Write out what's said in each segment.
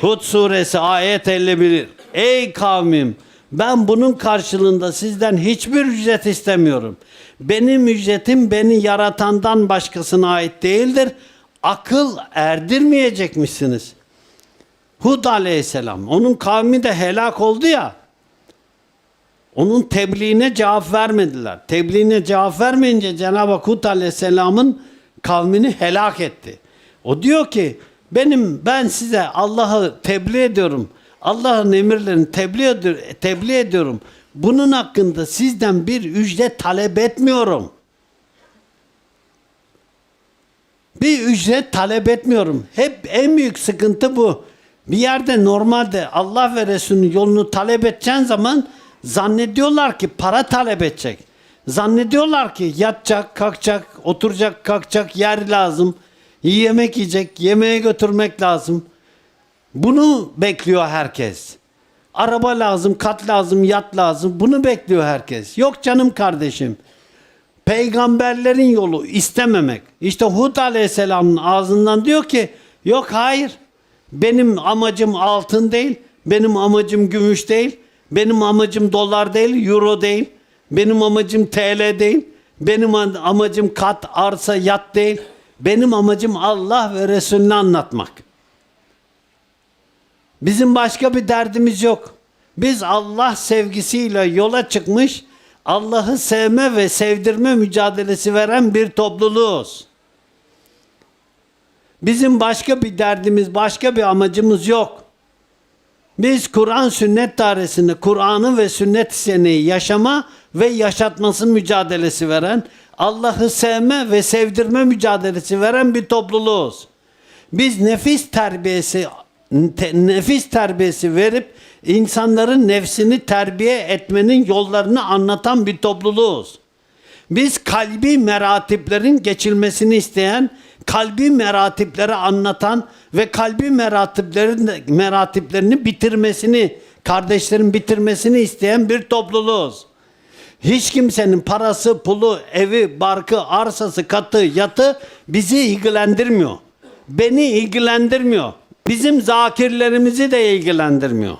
Hud suresi ayet 51. Ey kavmim ben bunun karşılığında sizden hiçbir ücret istemiyorum. Benim ücretim beni yaratandan başkasına ait değildir. Akıl erdirmeyecek misiniz? Hud aleyhisselam onun kavmi de helak oldu ya. Onun tebliğine cevap vermediler. Tebliğine cevap vermeyince Cenab-ı Hud aleyhisselamın kavmini helak etti. O diyor ki benim ben size Allah'ı tebliğ ediyorum. Allah'ın emirlerini tebliğ, ediyor, tebliğ ediyorum. Bunun hakkında sizden bir ücret talep etmiyorum. Bir ücret talep etmiyorum. Hep en büyük sıkıntı bu. Bir yerde normalde Allah ve Resulünün yolunu talep edeceğin zaman zannediyorlar ki para talep edecek. Zannediyorlar ki yatacak, kalkacak, oturacak, kalkacak yer lazım. Yemek yiyecek, yemeğe götürmek lazım. Bunu bekliyor herkes. Araba lazım, kat lazım, yat lazım. Bunu bekliyor herkes. Yok canım kardeşim. Peygamberlerin yolu istememek. İşte Hud Aleyhisselam'ın ağzından diyor ki yok hayır. Benim amacım altın değil. Benim amacım gümüş değil. Benim amacım dolar değil, euro değil. Benim amacım TL değil. Benim amacım kat, arsa, yat değil. Benim amacım Allah ve Resulünü anlatmak. Bizim başka bir derdimiz yok. Biz Allah sevgisiyle yola çıkmış, Allah'ı sevme ve sevdirme mücadelesi veren bir topluluğuz. Bizim başka bir derdimiz, başka bir amacımız yok. Biz Kur'an sünnet dairesinde Kur'an'ı ve sünnet seneyi yaşama ve yaşatması mücadelesi veren, Allah'ı sevme ve sevdirme mücadelesi veren bir topluluğuz. Biz nefis terbiyesi te- nefis terbiyesi verip insanların nefsini terbiye etmenin yollarını anlatan bir topluluğuz. Biz kalbi meratiplerin geçilmesini isteyen, kalbi meratipleri anlatan ve kalbi meratiplerin meratiplerini bitirmesini, kardeşlerin bitirmesini isteyen bir topluluğuz. Hiç kimsenin parası, pulu, evi, barkı, arsası, katı, yatı bizi ilgilendirmiyor. Beni ilgilendirmiyor. Bizim zakirlerimizi de ilgilendirmiyor.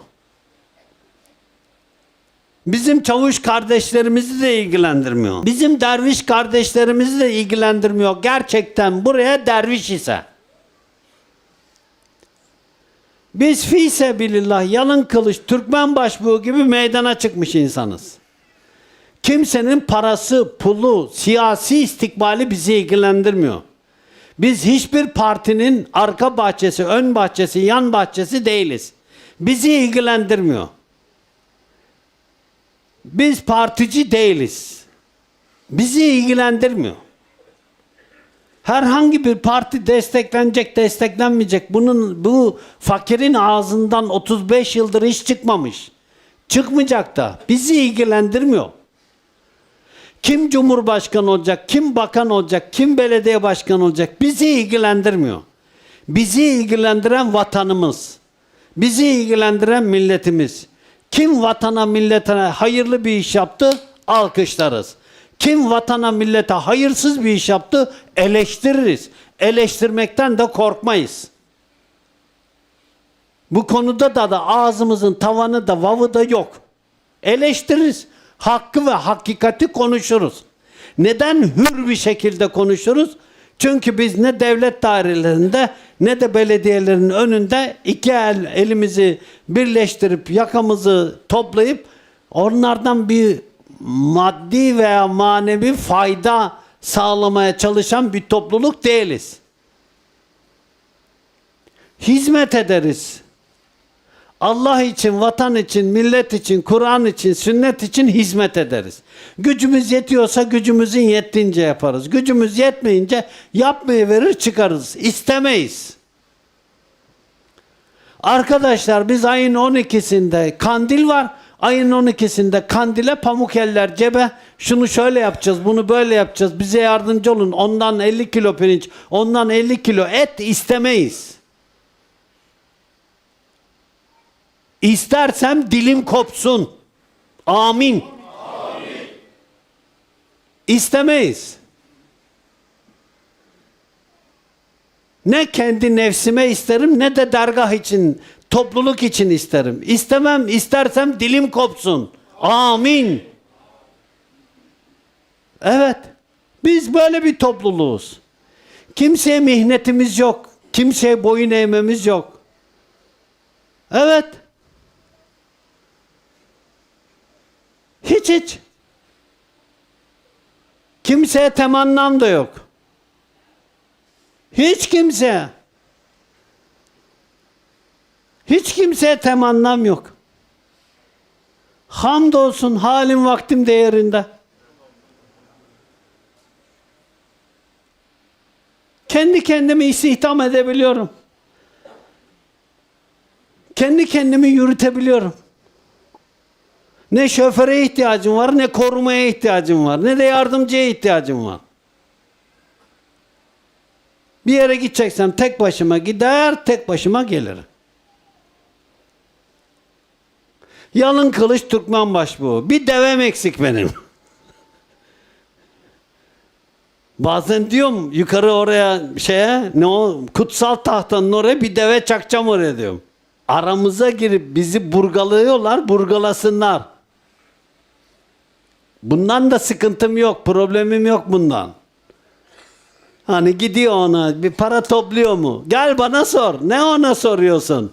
Bizim çavuş kardeşlerimizi de ilgilendirmiyor. Bizim derviş kardeşlerimizi de ilgilendirmiyor. Gerçekten buraya derviş ise. Biz fi sebilillah yalın kılıç Türkmen başbuğu gibi meydana çıkmış insanız. Kimsenin parası, pulu, siyasi istikbali bizi ilgilendirmiyor. Biz hiçbir partinin arka bahçesi, ön bahçesi, yan bahçesi değiliz. Bizi ilgilendirmiyor. Biz partici değiliz. Bizi ilgilendirmiyor. Herhangi bir parti desteklenecek, desteklenmeyecek. Bunun bu fakirin ağzından 35 yıldır hiç çıkmamış. Çıkmayacak da. Bizi ilgilendirmiyor. Kim cumhurbaşkanı olacak, kim bakan olacak, kim belediye başkanı olacak bizi ilgilendirmiyor. Bizi ilgilendiren vatanımız. Bizi ilgilendiren milletimiz. Kim vatana millete hayırlı bir iş yaptı alkışlarız. Kim vatana millete hayırsız bir iş yaptı eleştiririz. Eleştirmekten de korkmayız. Bu konuda da da ağzımızın tavanı da vavı da yok. Eleştiririz. Hakkı ve hakikati konuşuruz. Neden hür bir şekilde konuşuruz? Çünkü biz ne devlet dairelerinde ne de belediyelerin önünde iki el elimizi birleştirip yakamızı toplayıp onlardan bir maddi veya manevi fayda sağlamaya çalışan bir topluluk değiliz. Hizmet ederiz. Allah için, vatan için, millet için, Kur'an için, sünnet için hizmet ederiz. Gücümüz yetiyorsa gücümüzün yettiğince yaparız. Gücümüz yetmeyince yapmayı verir çıkarız. İstemeyiz. Arkadaşlar biz ayın 12'sinde kandil var. Ayın 12'sinde kandile pamuk eller cebe. Şunu şöyle yapacağız, bunu böyle yapacağız. Bize yardımcı olun. Ondan 50 kilo pirinç, ondan 50 kilo et istemeyiz. İstersem dilim kopsun. Amin. İstemeyiz. Ne kendi nefsime isterim ne de dergah için Topluluk için isterim. İstemem, istersem dilim kopsun. Amin. Evet. Biz böyle bir topluluğuz. Kimseye mihnetimiz yok. Kimseye boyun eğmemiz yok. Evet. Hiç hiç. Kimseye temannam da yok. Hiç kimseye. Hiç kimseye temannam yok. Hamdolsun halim vaktim değerinde. Kendi kendimi istihdam edebiliyorum. Kendi kendimi yürütebiliyorum. Ne şoföre ihtiyacım var, ne korumaya ihtiyacım var, ne de yardımcıya ihtiyacım var. Bir yere gideceksem tek başıma gider, tek başıma gelirim. Yalın kılıç Türkmen başbuğu. Bir devem eksik benim. Bazen diyorum yukarı oraya şeye ne o kutsal tahtanın oraya bir deve çakacağım oraya diyorum. Aramıza girip bizi burgalıyorlar, burgalasınlar. Bundan da sıkıntım yok, problemim yok bundan. Hani gidiyor ona, bir para topluyor mu? Gel bana sor. Ne ona soruyorsun?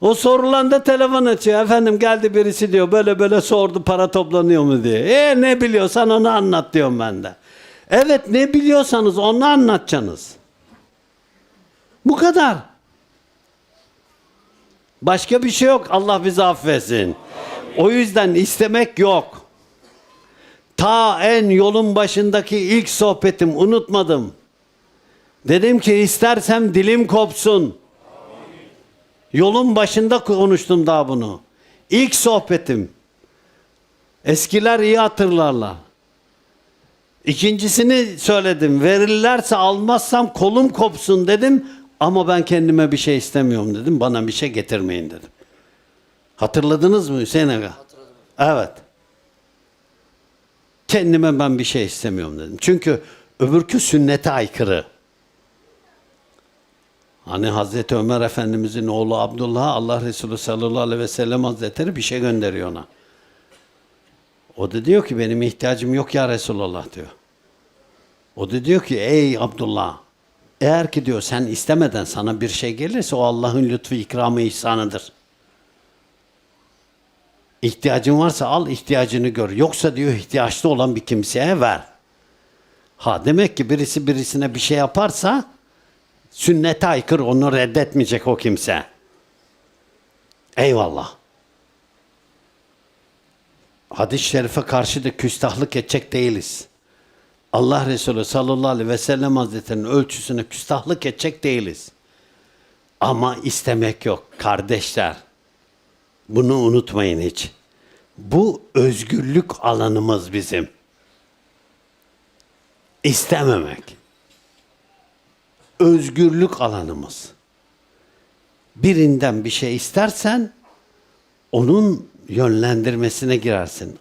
O sorulan da telefon açıyor. Efendim geldi birisi diyor böyle böyle sordu para toplanıyor mu diye. E ne biliyorsan onu anlat diyorum ben de. Evet ne biliyorsanız onu anlatacaksınız. Bu kadar. Başka bir şey yok. Allah bizi affetsin. O yüzden istemek yok. Ta en yolun başındaki ilk sohbetim unutmadım. Dedim ki istersem dilim kopsun. Yolun başında konuştum daha bunu. İlk sohbetim. Eskiler iyi hatırlarlar. İkincisini söyledim. Verirlerse almazsam kolum kopsun dedim. Ama ben kendime bir şey istemiyorum dedim. Bana bir şey getirmeyin dedim. Hatırladınız mı Hüseyin Aga? Evet. Kendime ben bir şey istemiyorum dedim. Çünkü öbürkü sünnete aykırı. Hani Hazreti Ömer Efendimizin oğlu Abdullah Allah Resulü sallallahu aleyhi ve sellem Hazretleri bir şey gönderiyor ona. O da diyor ki benim ihtiyacım yok ya Resulallah diyor. O da diyor ki ey Abdullah eğer ki diyor sen istemeden sana bir şey gelirse o Allah'ın lütfu ikramı ihsanıdır. İhtiyacın varsa al ihtiyacını gör. Yoksa diyor ihtiyaçlı olan bir kimseye ver. Ha demek ki birisi birisine bir şey yaparsa sünnete aykırı onu reddetmeyecek o kimse. Eyvallah. Hadis-i şerife karşı da küstahlık edecek değiliz. Allah Resulü sallallahu aleyhi ve sellem hazretlerinin ölçüsüne küstahlık edecek değiliz. Ama istemek yok kardeşler. Bunu unutmayın hiç. Bu özgürlük alanımız bizim. İstememek. Özgürlük alanımız. Birinden bir şey istersen onun yönlendirmesine girersin.